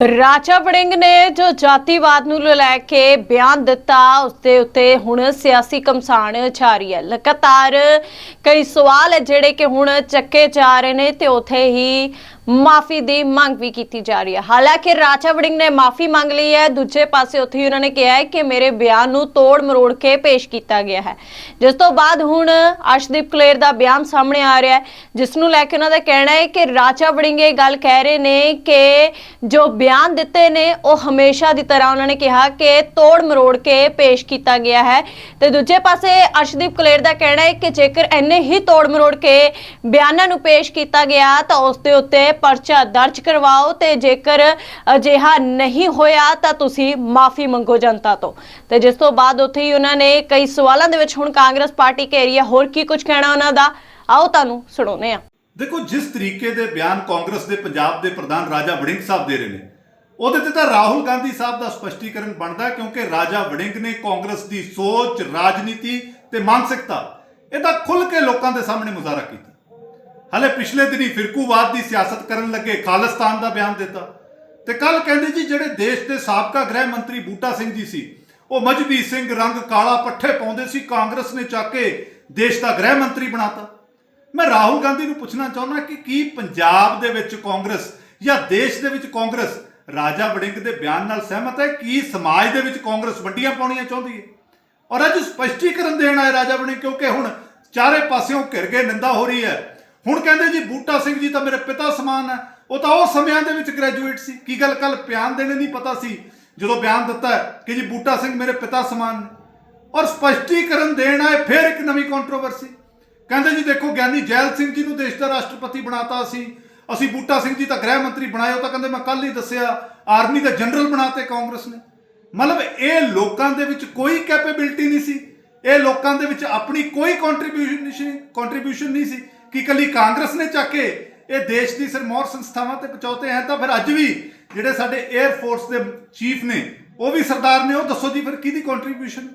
ਰਾਜਾ ਵੜਿੰਗ ਨੇ ਜੋ ਜਾਤੀਵਾਦ ਨੂੰ ਲੈ ਕੇ ਬਿਆਨ ਦਿੱਤਾ ਉਸ ਦੇ ਉੱਤੇ ਹੁਣ ਸਿਆਸੀ ਕਮਸਾਨ ਜਾਰੀ ਹੈ। ਲਗਾਤਾਰ ਕਈ ਸਵਾਲ ਜਿਹੜੇ ਕਿ ਹੁਣ ਚੱਕੇ ਜਾ ਰਹੇ ਨੇ ਤੇ ਉਥੇ ਹੀ ਮਾਫੀ ਦੀ ਮੰਗ ਵੀ ਕੀਤੀ ਜਾ ਰਹੀ ਹੈ। ਹਾਲਾਂਕਿ ਰਾਜਾ ਵੜਿੰਗ ਨੇ ਮਾਫੀ ਮੰਗ ਲਈ ਹੈ। ਦੂਜੇ ਪਾਸੇ ਉੱਥੇ ਹੀ ਉਹਨਾਂ ਨੇ ਕਿਹਾ ਹੈ ਕਿ ਮੇਰੇ ਬਿਆਨ ਨੂੰ ਤੋੜ ਮਰੋੜ ਕੇ ਪੇਸ਼ ਕੀਤਾ ਗਿਆ ਹੈ। ਜਿਸ ਤੋਂ ਬਾਅਦ ਹੁਣ ਅਰਸ਼ਦੀਪ ਕਲੇਰ ਦਾ ਬਿਆਨ ਸਾਹਮਣੇ ਆ ਰਿਹਾ ਹੈ, ਜਿਸ ਨੂੰ ਲੈ ਕੇ ਉਹਨਾਂ ਦਾ ਕਹਿਣਾ ਹੈ ਕਿ ਰਾਜਾ ਵੜਿੰਗ ਇਹ ਗੱਲ ਕਹਿ ਰਹੇ ਨੇ ਕਿ ਜੋ ਬਿਆਨ ਦਿੱਤੇ ਨੇ, ਉਹ ਹਮੇਸ਼ਾ ਦੀ ਤਰ੍ਹਾਂ ਉਹਨਾਂ ਨੇ ਕਿਹਾ ਕਿ ਤੋੜ ਮਰੋੜ ਕੇ ਪੇਸ਼ ਕੀਤਾ ਗਿਆ ਹੈ। ਤੇ ਦੂਜੇ ਪਾਸੇ ਅਰਸ਼ਦੀਪ ਕਲੇਰ ਦਾ ਕਹਿਣਾ ਹੈ ਕਿ ਜੇਕਰ ਇੰਨੇ ਹੀ ਤੋੜ ਮਰੋੜ ਕੇ ਬਿਆਨਾਂ ਨੂੰ ਪੇਸ਼ ਕੀਤਾ ਗਿਆ, ਤਾਂ ਉਸ ਦੇ ਉੱਤੇ ਪਰਚਾ ਦਰਜ ਕਰਵਾਓ ਤੇ ਜੇਕਰ ਅਜਿਹਾ ਨਹੀਂ ਹੋਇਆ ਤਾਂ ਤੁਸੀਂ ਮਾਫੀ ਮੰਗੋ ਜਨਤਾ ਤੋਂ। ਤੇ ਜਿਸ ਤੋਂ ਬਾਅਦ ਉੱਥੇ ਹੀ ਉਹਨਾਂ ਨੇ ਕਈ ਸਵਾਲਾਂ ਦੇ ਵਿੱਚ ਹੁਣ ਕਾਂਗਰਸ ਪਾਰਟੀ ਘੇਰੀ ਹੈ ਹੋਰ ਕੀ ਕੁਝ ਕਹਿਣਾ ਉਹਨਾਂ ਦਾ? ਆਓ ਤੁਹਾਨੂੰ ਸੁਣਾਉਂਦੇ ਹਾਂ। ਦੇਖੋ, ਜਿਸ ਤਰੀਕੇ ਦੇ ਬਿਆਨ ਕਾਂਗਰਸ ਦੇ ਪੰਜਾਬ ਦੇ ਪ੍ਰਧਾਨ ਰਾਜਾ ਵੜਿੰਗ ਸਾਹਿਬ ਦੇ ਰਹੇ ਨੇ, ਉਹਦੇ ਤੇ ਤਾਂ ਰਾਹੁਲ ਗਾਂਧੀ ਸਾਹਿਬ ਦਾ ਸਪਸ਼ਟੀਕਰਨ ਬਣਦਾ ਕਿਉਂਕਿ ਰਾਜਾ ਵੜਿੰਗ ਨੇ ਕਾਂਗਰਸ ਦੀ ਸੋਚ, ਰਾਜਨੀਤੀ ਤੇ ਮਾਨਸਿਕਤਾ ਇਹਦਾ ਖੁੱਲ ਕੇ ਲੋਕਾਂ ਦੇ ਸਾਹਮਣੇ ਮੁਜ਼ਾਹਰਾ ਕੀਤਾ। ਹਲੇ ਪਿਛਲੇ ਦਿਨੀ ਫਿਰਕੂਵਾਦ ਦੀ ਸਿਆਸਤ ਕਰਨ ਲੱਗੇ ਖਾਲਿਸਤਾਨ ਦਾ ਬਿਆਨ ਦਿੱਤਾ। ਤੇ ਕੱਲ ਕਹਿੰਦੇ ਜੀ, ਜਿਹੜੇ ਦੇਸ਼ ਦੇ ਸਾਬਕਾ ਗ੍ਰਹਿ ਮੰਤਰੀ ਬੂਟਾ ਸਿੰਘ ਜੀ ਸੀ, ਉਹ ਮਜਬੀ ਸਿੰਘ ਰੰਗ ਕਾਲਾ ਪੱਠੇ ਪਾਉਂਦੇ ਸੀ, ਕਾਂਗਰਸ ਨੇ ਚੱਕ ਕੇ ਦੇਸ਼ ਦਾ ਗ੍ਰਹਿ ਮੰਤਰੀ ਬਣਾਤਾ। ਮੈਂ ਰਾਹੁਲ ਗਾਂਧੀ ਨੂੰ ਪੁੱਛਣਾ ਚਾਹੁੰਦਾ ਕਿ ਕੀ ਪੰਜਾਬ ਦੇ ਵਿੱਚ ਕਾਂਗਰਸ ਜਾਂ ਦੇਸ਼ ਦੇ ਵਿੱਚ ਕਾਂਗਰਸ ਰਾਜਾ ਵੜਿੰਗ ਦੇ ਬਿਆਨ ਨਾਲ ਸਹਿਮਤ ਹੈ? ਕੀ ਸਮਾਜ ਦੇ ਵਿੱਚ ਕਾਂਗਰਸ ਵੰਡੀਆਂ ਪਾਉਣੀਆਂ ਚਾਹੁੰਦੀ ਹੈ? ਔਰ ਅੱਜ ਸਪਸ਼ਟੀਕਰਨ ਦੇਣ ਆਏ ਰਾਜਾ ਵੜਿੰਗ ਕਿਉਂਕਿ ਹੁਣ ਚਾਰੇ ਪਾਸਿਓਂ ਘਿਰ ਕੇ ਨਿੰਦਾ ਹੋ ਰਹੀ ਹੈ। ਹੁਣ ਕਹਿੰਦੇ ਜੀ ਬੂਟਾ ਸਿੰਘ ਜੀ ਤਾਂ ਮੇਰੇ ਪਿਤਾ ਸਮਾਨ ਹੈ। ਉਹ ਤਾਂ ਉਹ ਸਮਿਆਂ ਦੇ ਵਿੱਚ ਗ੍ਰੈਜੂਏਟ ਸੀ। ਕੀ ਗੱਲ ਕੱਲ ਬਿਆਨ ਦੇਣੇ ਨਹੀਂ ਪਤਾ ਸੀ। ਜਦੋਂ ਬਿਆਨ ਦਿੱਤਾ ਕਿ ਜੀ ਬੂਟਾ ਸਿੰਘ ਮੇਰੇ ਪਿਤਾ ਸਮਾਨ ਨੇ। ਔਰ ਸਪਸ਼ਟੀਕਰਨ ਦੇਣ ਆਏ ਫਿਰ ਇੱਕ ਨਵੀਂ ਕੰਟਰੋਵਰਸੀ ਕਹਿੰਦੇ ਜੀ ਦੇਖੋ, ਗਿਆਨੀ ਜੈਲ ਸਿੰਘ ਜੀ ਨੂੰ ਦੇਸ਼ ਦਾ ਰਾਸ਼ਟਰਪਤੀ ਬਣਾਤਾ ਅਸੀਂ ਅਸੀਂ ਬੂਟਾ ਸਿੰਘ ਜੀ ਤਾਂ ਗ੍ਰਹਿ ਮੰਤਰੀ ਬਣਾਏ। ਉਹ ਤਾਂ ਕਹਿੰਦੇ ਮੈਂ ਕੱਲ ਹੀ ਦੱਸਿਆ, ਆਰਮੀ ਦਾ ਜਨਰਲ ਬਣਾਤੇ ਕਾਂਗਰਸ ਨੇ। ਮਤਲਬ ਇਹ ਲੋਕਾਂ ਦੇ ਵਿੱਚ ਕੋਈ ਕੈਪੇਬਿਲਿਟੀ ਨਹੀਂ ਸੀ। ਇਹ ਲੋਕਾਂ ਦੇ ਵਿੱਚ ਆਪਣੀ ਕੋਈ ਕੰਟਰੀਬਿਊਸ਼ਨ ਕੰਟਰੀਬਿਊਸ਼ਨ ਨਹੀਂ ਸੀ। ਕਿ ਕੱਲੀ ਕਾਂਗਰਸ ਨੇ ਚੱਕ ਕੇ ਇਹ ਦੇਸ਼ ਦੀ ਸਰਮੌਰ ਸੰਸਥਾਵਾਂ ਤੇ ਪਹੁੰਚਾਉਤੇ ਹੈ ਤਾਂ ਫਿਰ ਅੱਜ ਵੀ ਜਿਹੜੇ ਸਾਡੇ 에ਅਰ ਫੋਰਸ ਦੇ ਚੀਫ ਨੇ, ਉਹ ਵੀ ਸਰਦਾਰ ਨੇ, ਉਹ ਦੱਸੋ ਜੀ ਫਿਰ ਕਿਹਦੀ ਕੰਟਰੀਬਿਊਸ਼ਨ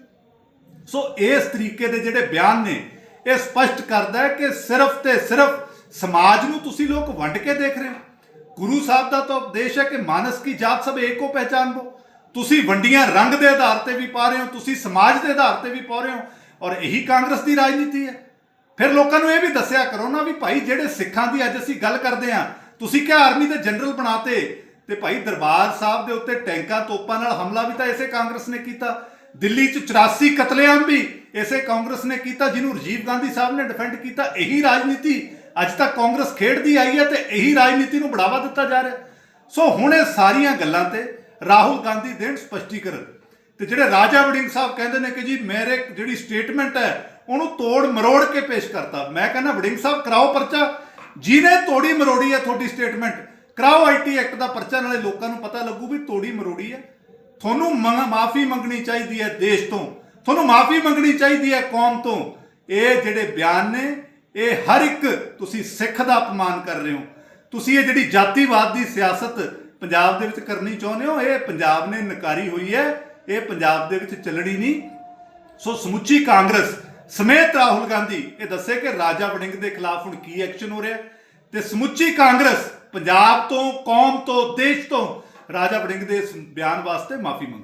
ਸੋ ਇਸ ਤਰੀਕੇ ਦੇ ਜਿਹੜੇ ਬਿਆਨ ਨੇ, ਇਹ ਸਪਸ਼ਟ ਕਰਦਾ ਹੈ ਕਿ ਸਿਰਫ ਤੇ ਸਿਰਫ ਸਮਾਜ ਨੂੰ ਤੁਸੀਂ ਲੋਕ ਵੰਡ ਕੇ ਦੇਖ ਰਹੇ ਹੋ। ਗੁਰੂ ਸਾਹਿਬ ਦਾ ਤਾਂ ਉਪਦੇਸ਼ ਹੈ ਕਿ ਮਾਨਸ ਕੀ ਜਾਤ ਸਭ ਏਕੋ ਪਹਿਚਾਨ ਲੋ ਤੁਸੀਂ ਵੰਡੀਆਂ ਰੰਗ ਦੇ ਆਧਾਰ ਤੇ ਵੀ ਪਾ ਰਹੇ ਹੋ, ਤੁਸੀਂ ਸਮਾਜ ਦੇ ਆਧਾਰ ਤੇ ਵੀ ਪਾ ਰਹੇ ਹੋ ਔਰ ਇਹੀ ਕਾਂਗਰਸ ਦੀ ਰਾਜਨੀਤੀ ਹੈ। ਫਿਰ ਲੋਕਾਂ ਨੂੰ ਇਹ ਵੀ ਦੱਸਿਆ ਕਰੋ ਨਾ ਵੀ ਭਾਈ ਜਿਹੜੇ ਸਿੱਖਾਂ ਦੀ ਅੱਜ ਅਸੀਂ ਗੱਲ ਕਰਦੇ ਆ ਤੁਸੀਂ ਕਿਹਾ ਆਰਮੀ ਦੇ ਜਨਰਲ ਬਣਾਤੇ ਤੇ ਭਾਈ ਦਰਬਾਰ ਸਾਹਿਬ ਦੇ ਉੱਤੇ ਟੈਂਕਾਂ ਤੋਪਾਂ ਨਾਲ ਹਮਲਾ ਵੀ ਤਾਂ ਇਸੇ ਕਾਂਗਰਸ ਨੇ ਕੀਤਾ, ਦਿੱਲੀ 'ਚ 84 ਕਤਲੇਆਮ ਵੀ ਇਸੇ ਕਾਂਗਰਸ ਨੇ ਕੀਤਾ, ਜਿਹਨੂੰ ਰਾਜੀਵ ਗਾਂਧੀ ਸਾਹਿਬ ਨੇ ਡਿਫੈਂਡ ਕੀਤਾ, ਇਹੀ ਰਾਜਨੀਤੀ ਅੱਜ ਤੱਕ ਕਾਂਗਰਸ ਖੇਡਦੀ ਆਈ ਹੈ ਤੇ ਇਹੀ ਰਾਜਨੀਤੀ ਨੂੰ ਬੜਾਵਾ ਦਿੱਤਾ ਜਾ ਰਿਹਾ। ਸੋ ਹੁਣ ਇਹ ਸਾਰੀਆਂ ਗੱਲਾਂ ਤੇ ਰਾਹੁਲ ਗਾਂਧੀ ਦੇਣ ਸਪਸ਼ਟੀਕਰਨ। ਤੇ ਜਿਹੜੇ ਰਾਜਾ ਵੜਿੰਗ ਸਾਹਿਬ ਕਹਿੰਦੇ ਨੇ ਕਿ ਜੀ ਮੇਰੇ ਜਿਹੜੀ ਸਟੇਟਮੈਂਟ ਹੈ, ਉਹਨੂੰ ਤੋੜ ਮਰੋੜ ਕੇ ਪੇਸ਼ ਕਰਤਾ। ਮੈਂ ਕਹਿੰਦਾ ਵੜਿੰਗ ਸਾਹਿਬ, ਕਰਾਓ ਪਰਚਾ। ਜਿਹਨੇ ਤੋੜੀ ਮਰੋੜੀ ਹੈ ਤੁਹਾਡੀ ਸਟੇਟਮੈਂਟ ਕਰਾਓ ਆਈਟੀ ਐਕਟ ਦਾ ਪਰਚਾ, ਨਾਲੇ ਲੋਕਾਂ ਨੂੰ ਪਤਾ ਲੱਗੂ ਵੀ ਤੋੜੀ ਮਰੋੜੀ ਹੈ। ਤੁਹਾਨੂੰ ਮਾਫੀ ਮੰਗਣੀ ਚਾਹੀਦੀ ਹੈ ਦੇਸ਼ ਤੋਂ। ਤੁਹਾਨੂੰ ਮਾਫੀ ਮੰਗਣੀ ਚਾਹੀਦੀ ਹੈ ਕੌਮ ਤੋਂ। ਇਹ ਜਿਹੜੇ ਬਿਆਨ ਨੇ, ਇਹ ਹਰ ਇੱਕ ਤੁਸੀਂ ਸਿੱਖ ਦਾ ਅਪਮਾਨ ਕਰ ਰਹੇ ਹੋ। ਤੁਸੀਂ ਇਹ ਜਿਹੜੀ ਜਾਤੀਵਾਦ ਦੀ ਸਿਆਸਤ ਪੰਜਾਬ ਦੇ ਵਿੱਚ ਕਰਨੀ ਚਾਹੁੰਦੇ ਹੋ? ਇਹ ਪੰਜਾਬ ਨੇ ਨਕਾਰੀ ਹੋਈ ਹੈ। ਇਹ ਪੰਜਾਬ ਦੇ ਵਿੱਚ ਚੱਲਣੀ ਨਹੀਂ। ਸੋ ਸਮੁੱਚੀ ਕਾਂਗਰਸ ਸਮੇਤ ਰਾਹੁਲ ਗਾਂਧੀ, ਇਹ ਦੱਸੇ ਕਿ ਰਾਜਾ ਵੜਿੰਗ ਦੇ ਖਿਲਾਫ ਹੁਣ ਕੀ ਐਕਸ਼ਨ ਹੋ ਰਿਹਾ? ਹੈ ਤੇ ਸਮੁੱਚੀ ਕਾਂਗਰਸ ਪੰਜਾਬ ਤੋਂ, ਕੌਮ ਤੋਂ, ਦੇਸ਼ ਤੋਂ ਰਾਜਾ ਵੜਿੰਗ ਦੇ ਇਸ ਬਿਆਨ ਵਾਸਤੇ ਮਾਫੀ ਮੰਗੇ